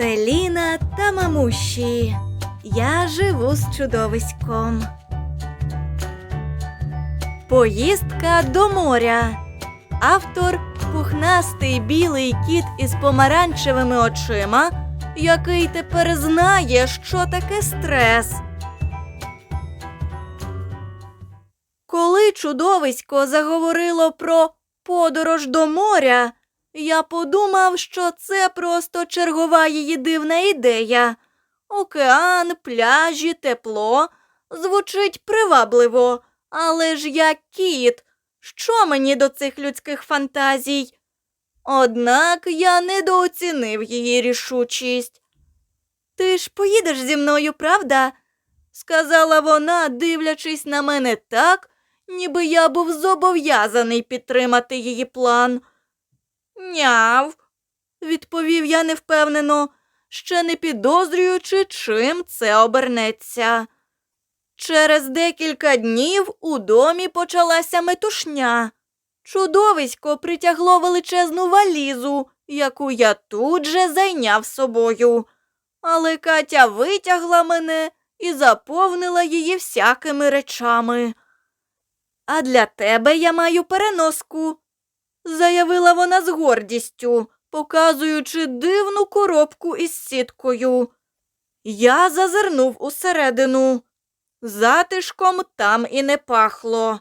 Це Ліна та мамуші. Я живу з чудовиськом. Поїздка до моря. Автор пухнастий білий кіт із помаранчевими очима, який тепер знає, що таке стрес. Коли чудовисько заговорило про подорож до моря, я подумав, що це просто чергова її дивна ідея. Океан, пляжі, тепло звучить привабливо, але ж я кіт. Що мені до цих людських фантазій? Однак я недооцінив її рішучість. Ти ж поїдеш зі мною, правда? сказала вона, дивлячись на мене так, ніби я був зобов'язаний підтримати її план. Няв, відповів я невпевнено, ще не підозрюючи, чим це обернеться. Через декілька днів у домі почалася метушня. Чудовисько притягло величезну валізу, яку я тут же зайняв собою. Але Катя витягла мене і заповнила її всякими речами. А для тебе я маю переноску, заявила вона з гордістю, показуючи дивну коробку із сіткою. Я зазирнув усередину. Затишком там і не пахло.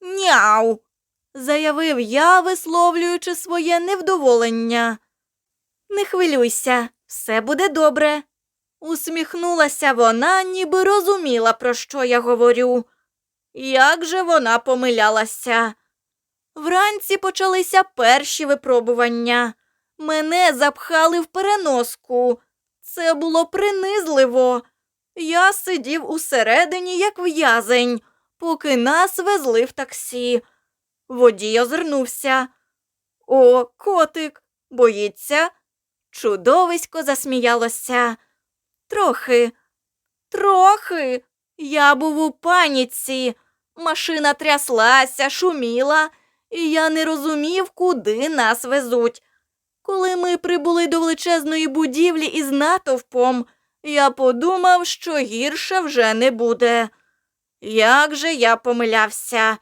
Няу, заявив я, висловлюючи своє невдоволення. Не хвилюйся, все буде добре. Усміхнулася вона, ніби розуміла, про що я говорю. Як же вона помилялася. Вранці почалися перші випробування. Мене запхали в переноску. Це було принизливо. Я сидів усередині, як в'язень, поки нас везли в таксі. Водій озирнувся. О, котик, боїться? Чудовисько засміялося. Трохи, трохи. Я був у паніці. Машина тряслася, шуміла, і я не розумів, куди нас везуть. Коли ми прибули до величезної будівлі із натовпом, я подумав, що гірше вже не буде. Як же я помилявся?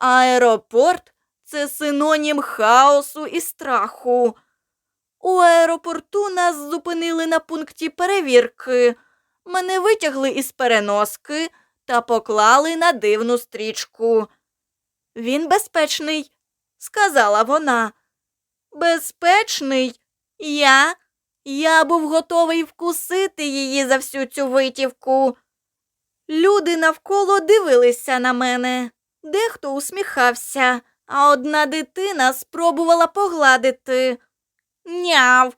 Аеропорт це синонім хаосу і страху. У аеропорту нас зупинили на пункті перевірки. Мене витягли із переноски та поклали на дивну стрічку. Він безпечний, сказала вона. Безпечний? Я? Я був готовий вкусити її за всю цю витівку. Люди навколо дивилися на мене, дехто усміхався, а одна дитина спробувала погладити. Няв.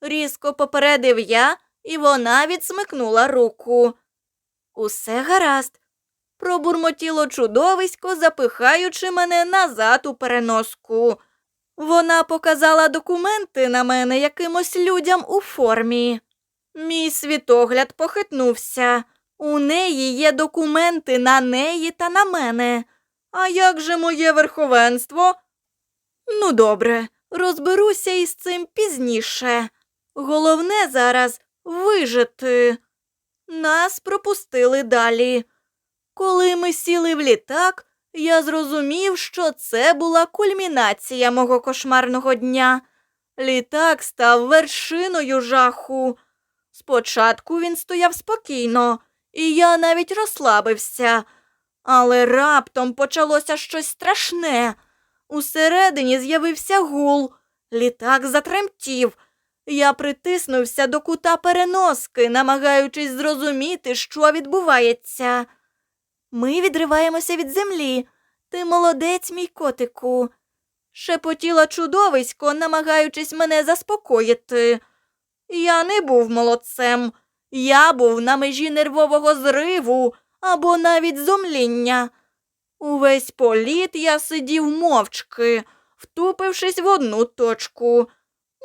різко попередив я, і вона відсмикнула руку. Усе гаразд. Пробурмотіло чудовисько, запихаючи мене назад у переноску. Вона показала документи на мене якимось людям у формі. Мій світогляд похитнувся. У неї є документи на неї та на мене. А як же моє верховенство? Ну, добре, розберуся із цим пізніше. Головне зараз вижити. Нас пропустили далі. Коли ми сіли в літак, я зрозумів, що це була кульмінація мого кошмарного дня. Літак став вершиною жаху. Спочатку він стояв спокійно, і я навіть розслабився, але раптом почалося щось страшне. Усередині з'явився гул, літак затремтів. Я притиснувся до кута переноски, намагаючись зрозуміти, що відбувається. Ми відриваємося від землі. Ти молодець, мій котику. Шепотіла чудовисько, намагаючись мене заспокоїти. Я не був молодцем. Я був на межі нервового зриву або навіть зомління. Увесь політ я сидів мовчки, втупившись в одну точку.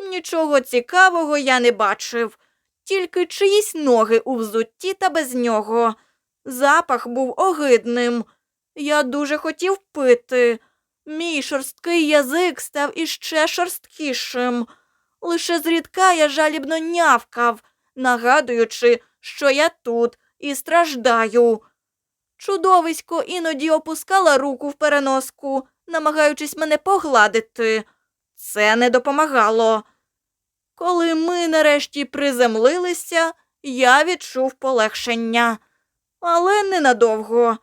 Нічого цікавого я не бачив, тільки чиїсь ноги у взутті та без нього. Запах був огидним. Я дуже хотів пити. Мій шорсткий язик став іще шорсткішим. Лише зрідка я жалібно нявкав, нагадуючи, що я тут і страждаю. Чудовисько іноді опускала руку в переноску, намагаючись мене погладити. Це не допомагало. Коли ми нарешті приземлилися, я відчув полегшення. Але ненадовго.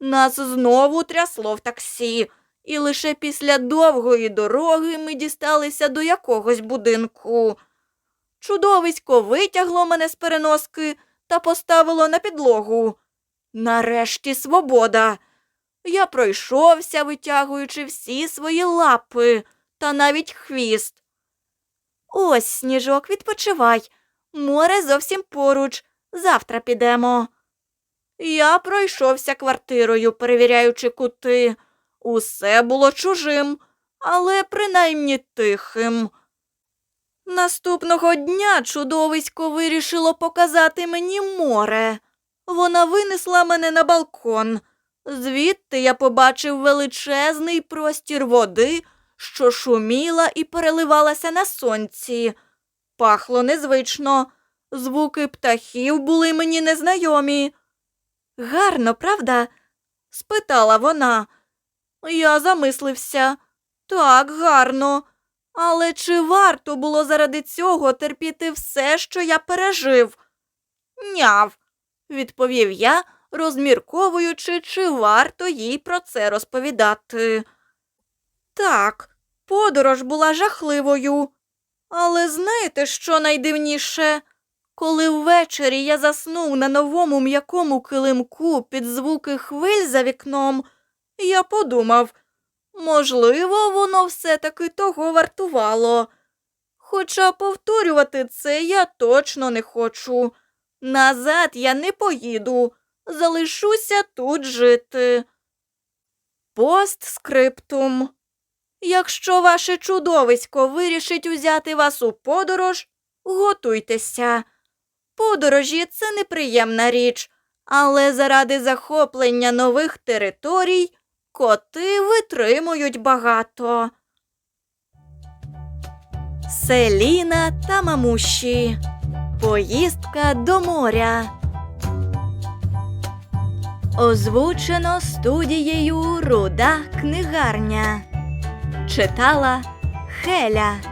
Нас знову трясло в таксі, і лише після довгої дороги ми дісталися до якогось будинку. Чудовисько витягло мене з переноски та поставило на підлогу. Нарешті свобода. Я пройшовся, витягуючи всі свої лапи та навіть хвіст. Ось, сніжок, відпочивай. Море зовсім поруч. Завтра підемо. Я пройшовся квартирою, перевіряючи кути. Усе було чужим, але принаймні тихим. Наступного дня чудовисько вирішило показати мені море. Вона винесла мене на балкон. Звідти я побачив величезний простір води, що шуміла і переливалася на сонці. Пахло незвично, звуки птахів були мені незнайомі. Гарно, правда? спитала вона. Я замислився. Так, гарно. Але чи варто було заради цього терпіти все, що я пережив? Няв, відповів я, розмірковуючи, чи варто їй про це розповідати. Так, подорож була жахливою. Але знаєте, що найдивніше? Коли ввечері я заснув на новому м'якому килимку під звуки хвиль за вікном, я подумав, можливо, воно все-таки того вартувало. Хоча повторювати це я точно не хочу. Назад я не поїду, залишуся тут жити. Постскриптум. Якщо ваше чудовисько вирішить узяти вас у подорож, готуйтеся. Подорожі це неприємна річ, але заради захоплення нових територій коти витримують багато. Селіна та мамуші. Поїздка до моря. Озвучено студією Руда книгарня. Читала Хеля.